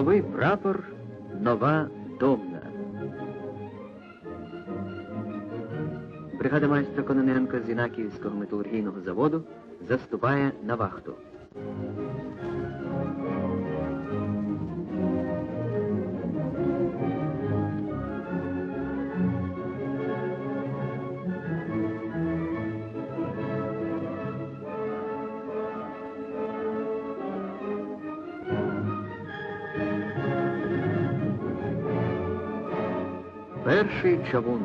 Новий прапор, нова домна. Бригада майстра Кононенка з Інаківського металургійного заводу заступає на вахту. Перший чавун.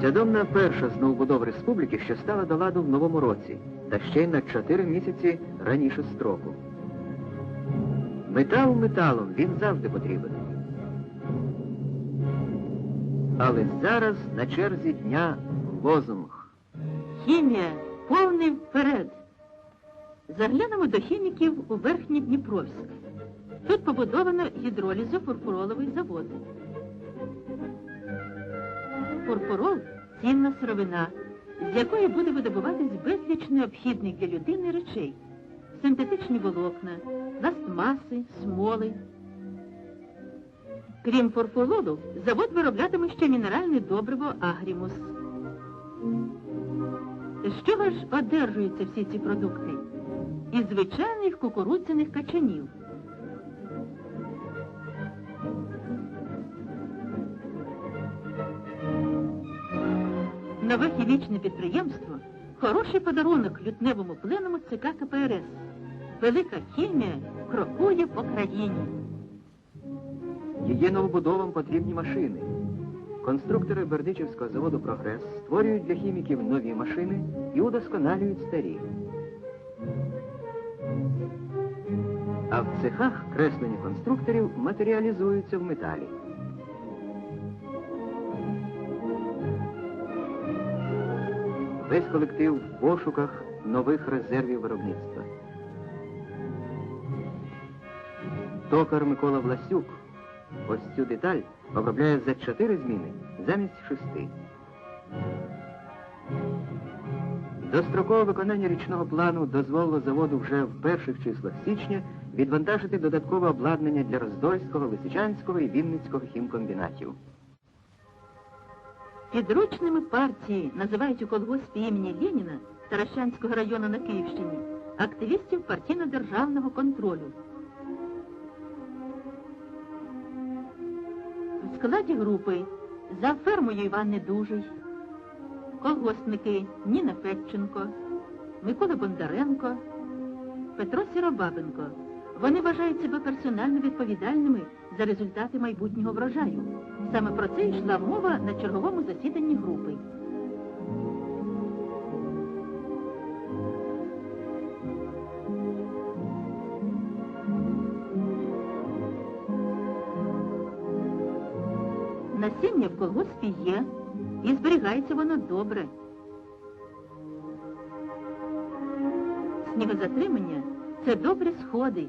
Ця домна перша з новобудов республіки, що стала до ладу в новому році, та ще й на чотири місяці раніше строку. Метал металом він завжди потрібен. Але зараз на черзі дня лозунг. Хімія повний вперед. Заглянемо до хіміків у Верхній Дніпровськ. Тут побудовано гідролізо-фурфуроловий завод. Фурфурол цінна сировина, з якої буде видобуватись безліч необхідних для людини речей. Синтетичні волокна, пластмаси, смоли. Крім фурфуролу, завод вироблятиме ще мінеральне добриво Агрімус. З чого ж одержуються всі ці продукти? Із звичайних кукурудзяних качанів. Нове хімічне підприємство хороший подарунок лютневому пленуму ЦК КПРС. Велика хімія крокує по країні. Її новобудовам потрібні машини. Конструктори Бердичівського заводу Прогрес створюють для хіміків нові машини і удосконалюють старі. А в цехах креслення конструкторів матеріалізуються в металі. Весь колектив в пошуках нових резервів виробництва. Токар Микола Власюк ось цю деталь обробляє за чотири зміни замість шести. Дострокове виконання річного плану дозволило заводу вже в перших числах січня відвантажити додаткове обладнання для Роздольського, Лисичанського і Вінницького хімкомбінатів. Підручними партії називають у колгоспі імені Леніна Таращанського району на Київщині активістів партійно-державного контролю. В складі групи за фермою Іван Недужий, колгоспники Ніна Федченко, Микола Бондаренко, Петро Сіробабенко. Вони вважають себе персонально відповідальними за результати майбутнього врожаю. Саме про це йшла мова на черговому засіданні групи. Насіння в колгоспі є, і зберігається воно добре. Снігозатримання це добрі сходи.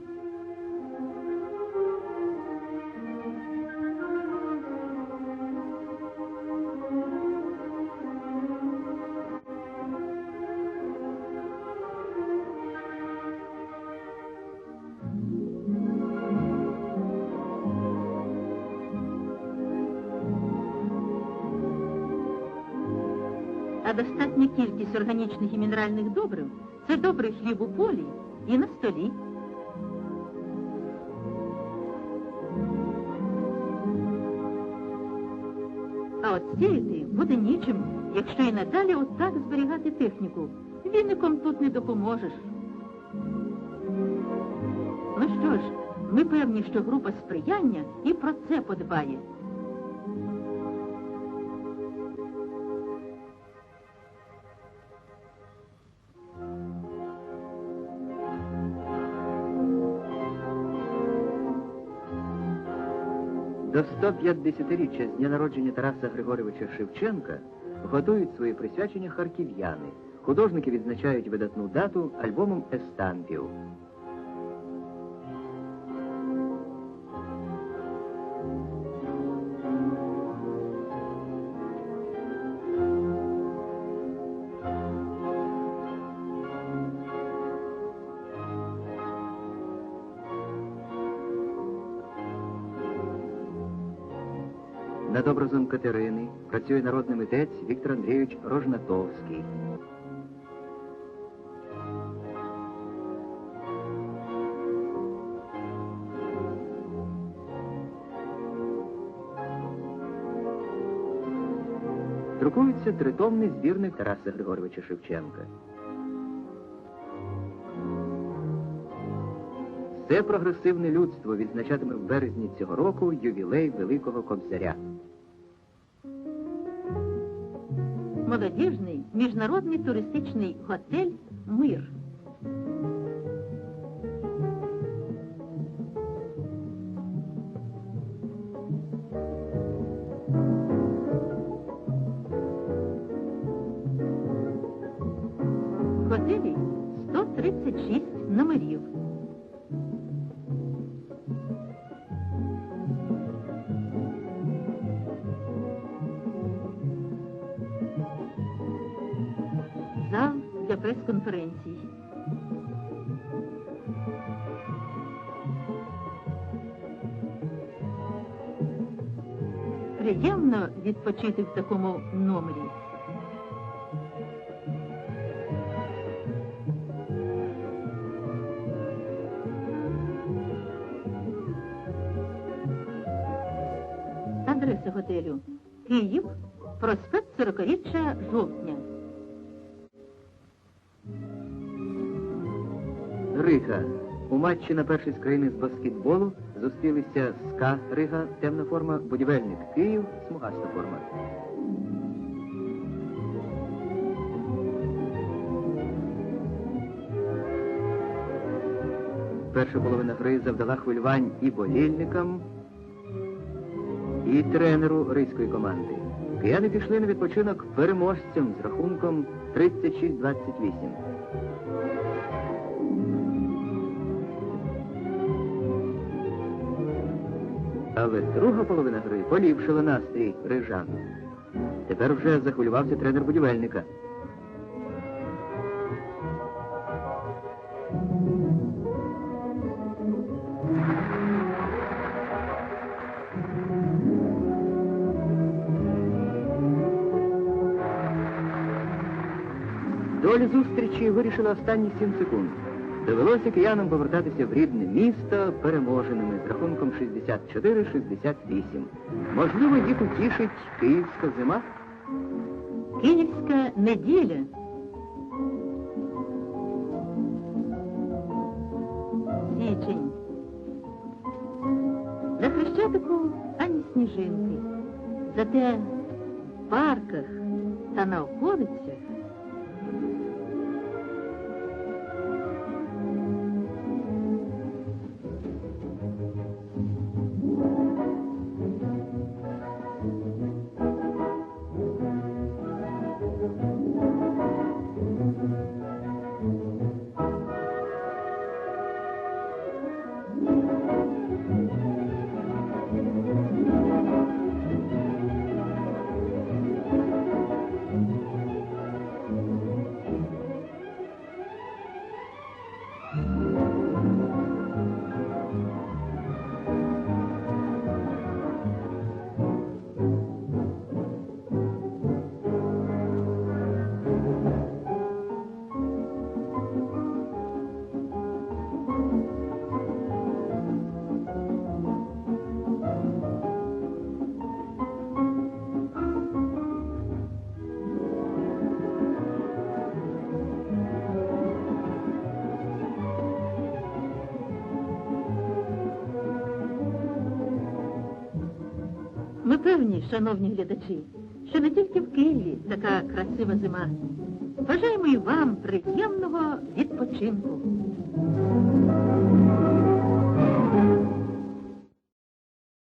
А достатня кількість органічних і мінеральних добрив це добрий хліб у полі і на столі. А от сіяти буде нічим, якщо і надалі отак зберігати техніку. Віником тут не допоможеш. Ну що ж, ми певні, що група сприяння і про це подбає. До 150-річчя з дня народження Тараса Григоровича Шевченка готують свої присвячення харків'яни. Художники відзначають видатну дату альбомом естампів. Над образом Катерини працює народний митець Віктор Андрійович Рожнатовський. Друкується тритомний збірник Тараса Григоровича Шевченка. Все прогресивне людство відзначатиме в березні цього року ювілей Великого Кобзаря. Молодіжний міжнародний туристичний готель Мир. Для прес-конференцій. Приємно відпочити в такому номері. Адреса готелю Київ, проспект 40-річчя жовтня. Рига. У матчі на першій з країни з баскетболу зустрілися СКА Рига, темна форма, будівельник Київ, смугаста форма. Перша половина гри завдала хвилювань і болільникам, і тренеру ризької команди. Кияни пішли на відпочинок переможцям з рахунком 36-28. Але друга половина гри поліпшила настрій рижан. Тепер вже захвилювався тренер будівельника. Доля зустрічі вирішила останні сім секунд. Довелося киянам повертатися в рідне місто переможеними з рахунком 64-68. Можливо, їх утішить київська зима. Київська неділя. Січень. На Хрещатику ані сніжинки. Зате в парках та на околицях певні, шановні глядачі, що не тільки в Києві така красива зима. Бажаємо і вам приємного відпочинку.